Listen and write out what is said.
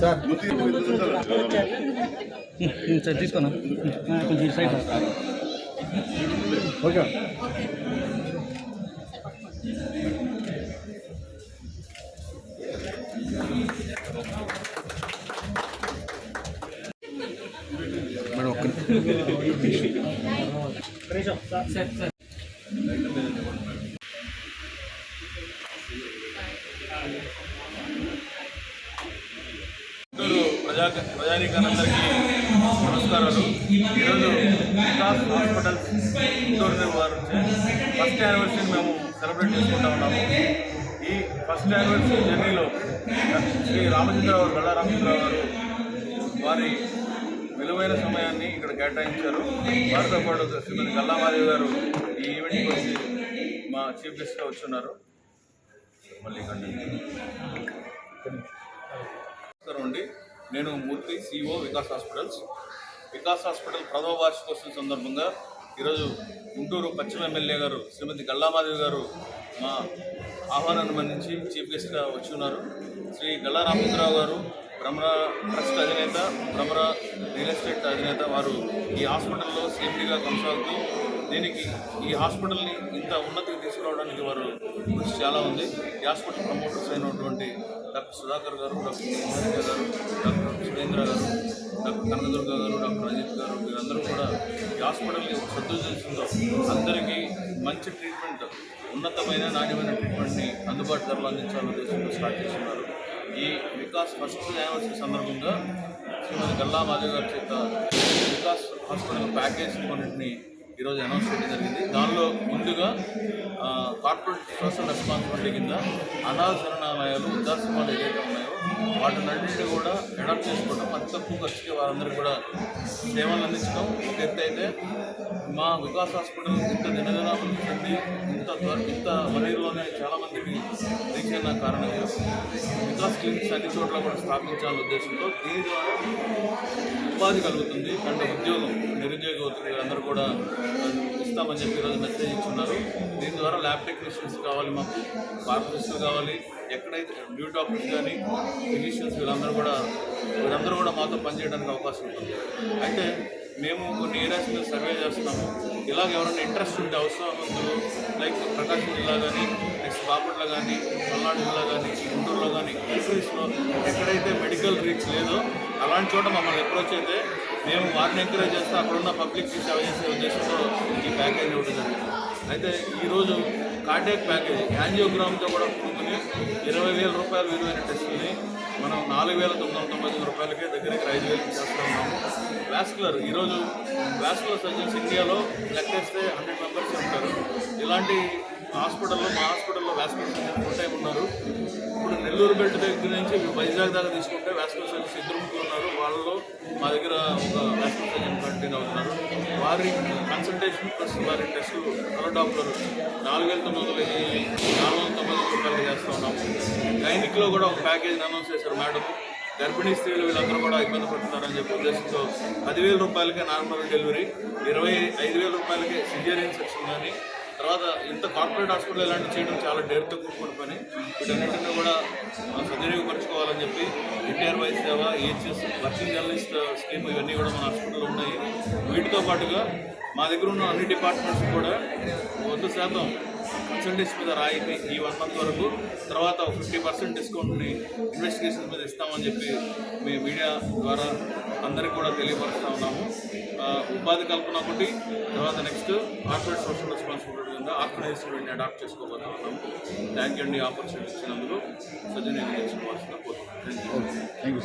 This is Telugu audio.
సార్ సార్ తీసుకోనా కొంచెం ఈ సైడ్ ఓకే మేడం ఒక్క గుంటూరు ప్రజా ప్రజానీకానందరికీ నమస్కారాలు. ఈరోజు వికాస్ హాస్పిటల్ గుంటూరు వారు ఫస్ట్ యానివర్సరీ మేము సెలబ్రేట్ చేసుకుంటా ఉన్నాము. ఈ ఫస్ట్ యానివర్సరీ జర్నీలో శ్రీ రామచంద్రరావు గళ్ళ రామచంద్రరావు గారు వారి విలువైన సమయాన్ని ఇక్కడ కేటాయించారు. వారితో పాటు శ్రీమతి గల్లామాదేవి గారు ఈ ఈవెంట్కి వచ్చి మా చీఫ్ గెస్ట్గా వచ్చున్నారు. మళ్ళీ కంటిన్యూ నేను Murthy CEO Vikas Hospitals. Vikas Hospital ప్రథమ వార్షికోత్సవం సందర్భంగా ఈరోజు గుంటూరు పశ్చిమ ఎమ్మెల్యే గారు శ్రీమతి గల్లామాదేవి గారు మా ఆహ్వానాన్ని మన్నించి చీఫ్ గెస్ట్గా వచ్చి ఉన్నారు. శ్రీ గల్లా రామచంద్రరావు గారు భ్రమర ట్రస్ట్ అధినేత భ్రమర రియల్ ఎస్టేట్ అధినేత వారు ఈ హాస్పిటల్లో సేఫ్టీగా కొనసాగుతూ దీనికి ఈ హాస్పిటల్ని ఇంత ఉన్నతికి తీసుకురావడానికి వారు కృషి చాలా ఉంది. ఈ హాస్పిటల్ ప్రమోటర్స్ అయినటువంటి doctor Sudhakar garu doctor Monika garu doctor Surendra garu doctor Kanakadurga గారు డాక్టర్ అజిత్ గారు వీరందరూ కూడా ఈ హాస్పిటల్ని సద్దుచేస్తుందో అందరికీ మంచి ట్రీట్మెంట్ ఉన్నతమైన నాణ్యమైన ట్రీట్మెంట్ని అందుబాటు ధరలు అందించాలని ఉద్దేశంతో స్టార్ట్ చేస్తున్నారు. ఈ వికాస్ ఫస్ట్ యానివర్సరీ సందర్భంగా శ్రీమతి గల్లా మాధవ్ గారు చేత వికాస్ హాస్పిటల్ ప్యాకేజ్ కొన్నింటిని ఈరోజు అనౌన్స్ చేయడం జరిగింది. దానిలో ముందుగా కార్పొరేట్ సోషల్ రెస్పాన్సిబిలిటీ కింద అనాథ శరణాలయాలు వృద్ధాశ్రమాలు ఏదైతే ఉన్నాయో వాటినన్నింటినీ కూడా అడాప్ట్ చేసుకోవడం అతి తక్కువ ఖర్చుకి వారందరికీ కూడా సేవలు అందించడం. ఒక ఎత్తు అయితే మా వికాస్ హాస్పిటల్ ఇంత దినదినాభివృద్ధి ఇంత ఇంత మరీలోనే చాలామందికి రీచ్ అయిన కారణంగా వికాస్ క్లినిక్స్ అన్ని చోట్ల కూడా స్థాపించాలనే ఉద్దేశంతో దీని ద్వారా ఉపాధి కలుగుతుంది. అంటే ఉద్యోగం నిరుద్యోగ అందరూ కూడా ఇస్తామని చెప్పి ఈరోజు మెసేజ్ ఇచ్చున్నారు. దీని ద్వారా ల్యాబ్ టెక్నీషియన్స్ కావాలి మాకు ఫార్మసిస్టులు కావాలి ఎక్కడైతే డ్యూటీ డాక్టర్స్ కానీ ఫిజిషియన్స్ వీళ్ళందరూ కూడా వీళ్ళందరూ కూడా మాతో పనిచేయడానికి అవకాశం ఉంటుంది. అయితే మేము కొన్ని ఏరియాస్ మీద సర్వే చేస్తున్నాము. ఇలాగ ఎవరైనా ఇంట్రెస్ట్ ఉంటే అవసరమంతులు లైక్ ప్రకాశం జిల్లా కానీ నెక్స్ట్ బాపట్ల కానీ పల్నాడు జిల్లా కానీ గుంటూరులో కానీ ఎక్కడైతే మెడికల్ రీచ్ లేదో అలాంటి చోట మమ్మల్ని అప్రోచ్ అయితే మేము వారిని ఎంకరేజ్ చేస్తే అక్కడున్న పబ్లిక్కి సేవ చేసే ఉద్దేశంతో ఈ ప్యాకేజ్ ఇవ్వడం జరిగింది. అయితే ఈరోజు కాంటాక్ట్ ప్యాకేజ్ యాంజియోగ్రామ్తో కూడా కూడుకుని ఇరవై వేల రూపాయలు విలువైన టెస్టుల్ని మనం నాలుగు వేల తొమ్మిది వందల తొంభై తొమ్మిది రూపాయలకే దగ్గరికి ఐదు వేలకి చేస్తూ ఉన్నాము. వ్యాస్కులర్ ఈరోజు వ్యాస్కులర్ సర్జన్స్ ఇండియాలో లెక్కేస్తే హండ్రెడ్ మెంబర్స్ ఉంటారు. ఇలాంటి హాస్పిటల్లో మా హాస్పిటల్లో వ్యాస్కులర్ సర్జన్ ఫుల్ టైం ఉన్నారు. ఇప్పుడు నెల్లూరు బెల్ట్ దగ్గర నుంచి వైజాగ్ దాకా తీసుకుంటే వాస్కులర్ సర్జన్స్ ఇద్దరు ముగ్గురు ఉన్నారు. వాళ్ళలో మా దగ్గర ఒక వాస్కులర్ సర్జన్ కంటిన్యూ అవుతున్నారు వారి కన్సల్టేషన్ ప్లస్ వారి టెస్టులు కలర్ డాక్టర్ నాలుగు వేల తొమ్మిది వందల నాలుగు వందల తొంభై వందల రూపాయలు చేస్తూ ఉన్నాము గైనిక్లో కూడా ఒక ప్యాకేజ్ అనౌన్స్ చేశారు మేడం. గర్భిణీ స్త్రీలు వీళ్ళందరూ కూడా ఇబ్బంది పడుతున్నారని చెప్పి ఉద్దేశంతో పదివేల రూపాయలకే నార్మల్ డెలివరీ ఇరవై ఐదు వేల రూపాయలకే సిజేరియన్ సెక్షన్ కానీ తర్వాత ఇంత కార్పొరేట్ హాస్పిటల్ ఇలాంటివి చేయడం చాలా డేర్తో కూడుకున్న పని. వీటన్నిటిని కూడా ఆ, సద్వినియోగపరచుకోవాలని చెప్పి ఎన్టీఆర్ వైస్ సేవ ఈహెచ్ఎస్ వర్కింగ్ జర్నలిస్ట్ స్కీమ్ ఇవన్నీ కూడా మన హాస్పిటల్లో ఉన్నాయి. వీటితో పాటుగా మా దగ్గర ఉన్న అన్ని డిపార్ట్మెంట్స్ కూడా వంద శాతం పర్సంటేజ్ మీద రాయిపోయి ఈ వన్ మంత్ వరకు తర్వాత ఫిఫ్టీ పర్సెంట్ డిస్కౌంట్ని ఇన్వెస్టిగేషన్ మీద ఇస్తామని చెప్పి మీ మీడియా ద్వారా అందరికీ కూడా తెలియపరుస్తూ ఉన్నాము. ఉపాధి కల్పన ఒకటి తర్వాత నెక్స్ట్ కార్పొరేట్ సోషల్ రెస్పాన్సిబిలిటీ కింద ఆర్గనైజేషన్ అడాప్ట్ చేసుకోబోతా ఉన్నాము. థ్యాంక్ యూ అండి ఆపర్చునిటీ ఇచ్చినందుకు. సజ్జనీయ చేసుకోవాల్సిన కోరుతున్నాను థ్యాంక్ యూ థ్యాంక్ యూ.